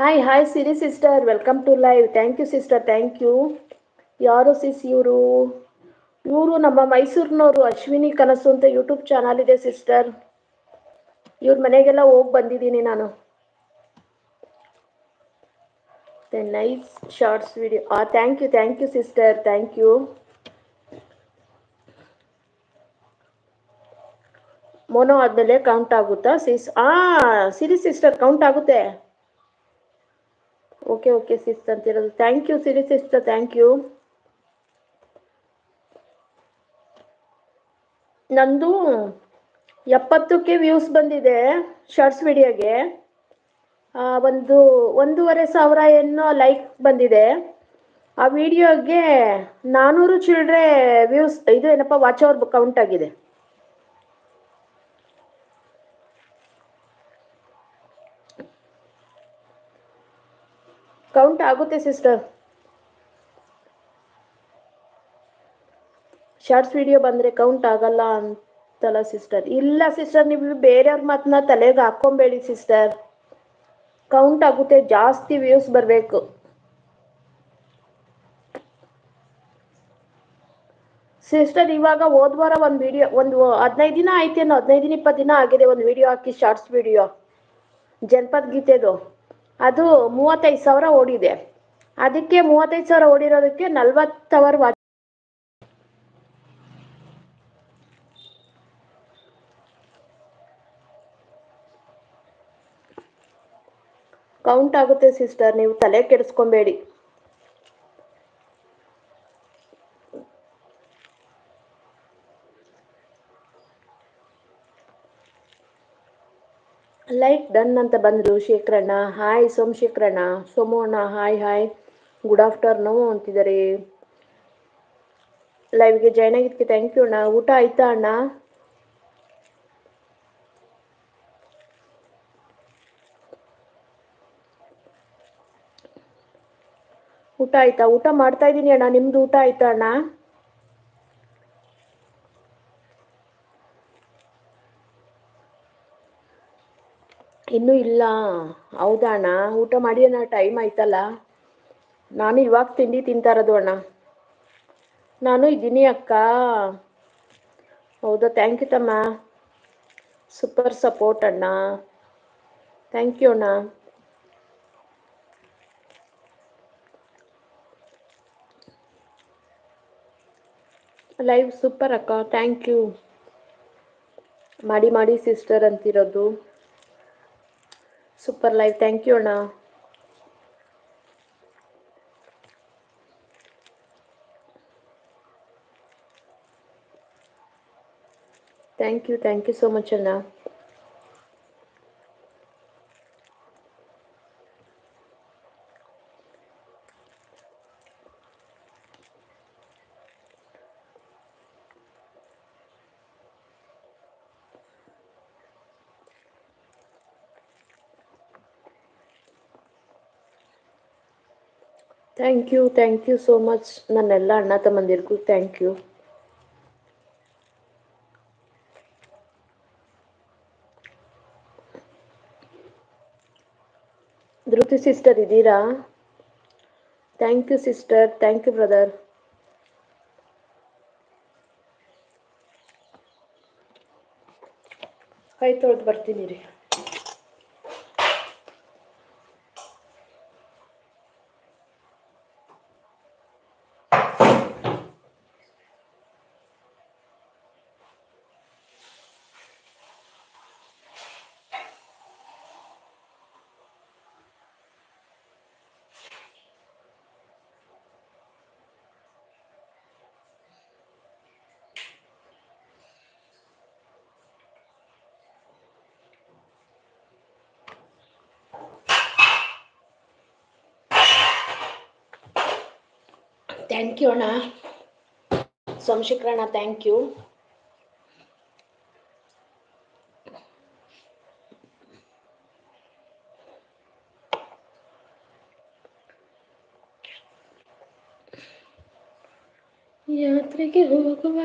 Hi hi Siri sister welcome to live thank you sister thank you ಯಾರು sis ಇವರು? ಇವರು ನಮ್ಮ ಮೈಸೂರಿನವರು ಅಶ್ವಿನಿ ಕನಸು ಅಂತ ಯೂಟ್ಯೂಬ್ ಚಾನಲ್ ಇದೆ ಸಿಸ್ಟರ್ ಇವ್ರ ಮನೆಗೆಲ್ಲ ಹೋಗಿ ಬಂದಿದ್ದೀನಿ ನಾನು. ನೈಸ್ ಶಾರ್ಟ್ಸ್ ವಿಡಿಯೋ ಆ thank you thank you sister thank you mono ಆದಮೇಲೆ ಕೌಂಟ್ ಆಗುತ್ತಾ ಸಿಸ್ ಆ ಸಿರಿ ಸಿಸ್ಟರ್ ಕೌಂಟ್ ಆಗುತ್ತೆ. Okay okay sis ಅಂತಿರೋದು thank you Siri sister thank you ನಂದು ಎಪ್ಪತ್ತಕ್ಕೆ ವ್ಯೂಸ್ ಬಂದಿದೆ ಶಾರ್ಟ್ಸ್ ವಿಡಿಯೋಗೆ ಒಂದು ಒಂದೂವರೆ ಸಾವಿರ ಏನೋ ಲೈಕ್ ಬಂದಿದೆ. ಆ ವಿಡಿಯೋಗೆ ನಾನ್ನೂರು ಚಿಲ್ಡ್ರೆ ವ್ಯೂಸ್ ಇದು ಏನಪ್ಪ ವಾಚ್ ಅವರ್ ಕೌಂಟ್ ಆಗಿದೆ. ಕೌಂಟ್ ಆಗುತ್ತೆ ಸಿಸ್ಟರ್ ಶಾರ್ಟ್ಸ್ ವಿಡಿಯೋ ಬಂದ್ರೆ ಕೌಂಟ್ ಆಗಲ್ಲ ಅಂತಲ್ಲ ಸಿಸ್ಟರ್ ಇಲ್ಲ ಸಿಸ್ಟರ್ ನೀವು ಬೇರೆಯವ್ರ ಮಾತನ್ನ ತಲೆಗೆ ಹಾಕೊಂಬೇಡಿ ಸಿಸ್ಟರ್ ಕೌಂಟ್ ಆಗುತ್ತೆ, ಜಾಸ್ತಿ ವ್ಯೂಸ್ ಬರಬೇಕು. ಸಿಸ್ಟರ್ ಇವಾಗ ಹೋದ್ವಾರ ಒಂದು ವಿಡಿಯೋ ಒಂದು ಹದಿನೈದು ದಿನ ಆಯ್ತೇನೋ ಹದಿನೈದು ದಿನ ಇಪ್ಪತ್ತು ದಿನ ಆಗಿದೆ ಒಂದು ವಿಡಿಯೋ ಹಾಕಿ ಶಾರ್ಟ್ಸ್ ವಿಡಿಯೋ ಜನಪದ ಗೀತೆದು ಅದು ಮೂವತ್ತೈದು ಸಾವಿರ ಓಡಿದೆ. ಅದಕ್ಕೆ ಮೂವತ್ತೈದು ಸಾವಿರ ಓಡಿರೋದಕ್ಕೆ ನಲ್ವತ್ತು ಅವರ್ ವಾಚ್ ಕೌಂಟ್ ಆಗುತ್ತೆ ಸಿಸ್ಟರ್ ನೀವು ತಲೆ ಕೆಡಿಸ್ಕೊಬೇಡಿ. ಲೈಕ್ ಡನ್ ಅಂತ ಬಂದರು. ಶೇಖರಣ್ಣ, ಹಾಯ್ ಸೋಮಶೇಖರಣ್ಣ, ಸೋಮಣ್ಣ, ಹಾಯ್ ಹಾಯ್. ಗುಡ್ ಆಫ್ಟರ್ನೂನ್ ಅಂತಿದ್ದಾರೆ. ಲೈವ್ಗೆ ಜಾಯ್ನ್ ಆಗಿದ್ದಕ್ಕೆ ಥ್ಯಾಂಕ್ ಯು ಅಣ್ಣ. ಊಟ ಆಯ್ತಾ ಅಣ್ಣ? ಊಟ ಆಯ್ತಾ? ಊಟ ಮಾಡ್ತಾ ಇದ್ದೀನಿ ಅಣ್ಣ. ನಿಮ್ದು ಊಟ ಆಯ್ತಾ ಅಣ್ಣ? ಇನ್ನೂ ಇಲ್ಲ. ಹೌದಾ ಅಣ್ಣ? ಊಟ ಮಾಡಿ ಅಣ್ಣ ಟೈಮ್ ಆಯ್ತಲ್ಲ? ನಾನು ಇವಾಗ ತಿಂಡಿ ತಿಂತಾ ಇರೋದು ಅಣ್ಣ. ನಾನು ಇದ್ದೀನಿ ಅಕ್ಕ. ಹೌದಾ ಥ್ಯಾಂಕ್ ಯು ತಮ್ಮ. ಸೂಪರ್ ಸಪೋರ್ಟ್ ಅಣ್ಣ. ಥ್ಯಾಂಕ್ ಯು ಅಣ್ಣ. ಲೈವ್ ಸೂಪರ್ ಅಕ್ಕ. ಥ್ಯಾಂಕ್ ಯು ಮಾಡಿ ಮಾಡಿ ಸಿಸ್ಟರ್ ಅಂತಿರೋದು. ಸೂಪರ್ ಲೈವ್ ಥ್ಯಾಂಕ್ ಯು ಅಣ್ಣ thank you thank you thank you thank you so much ನನ್ನ ಎಲ್ಲ ಅಣ್ಣ ತಮ್ಮಂದಿರಿಗೂ ಥ್ಯಾಂಕ್ ಯು ಧೃತಿ ಸಿಸ್ಟರ್ ಇದ್ದೀರಾ? Thank you sister thank you brother ಕೈ ತೊಳೆದು ಬರ್ತೀನಿ ರೀ. ಥ್ಯಾಂಕ್ ಯು ಅಣ್ಣ ಸೋಮಶೇಖರಣ್ಣ ಥ್ಯಾಂಕ್ ಯು ಯಾತ್ರೆಗೆ ಹೋಗುವ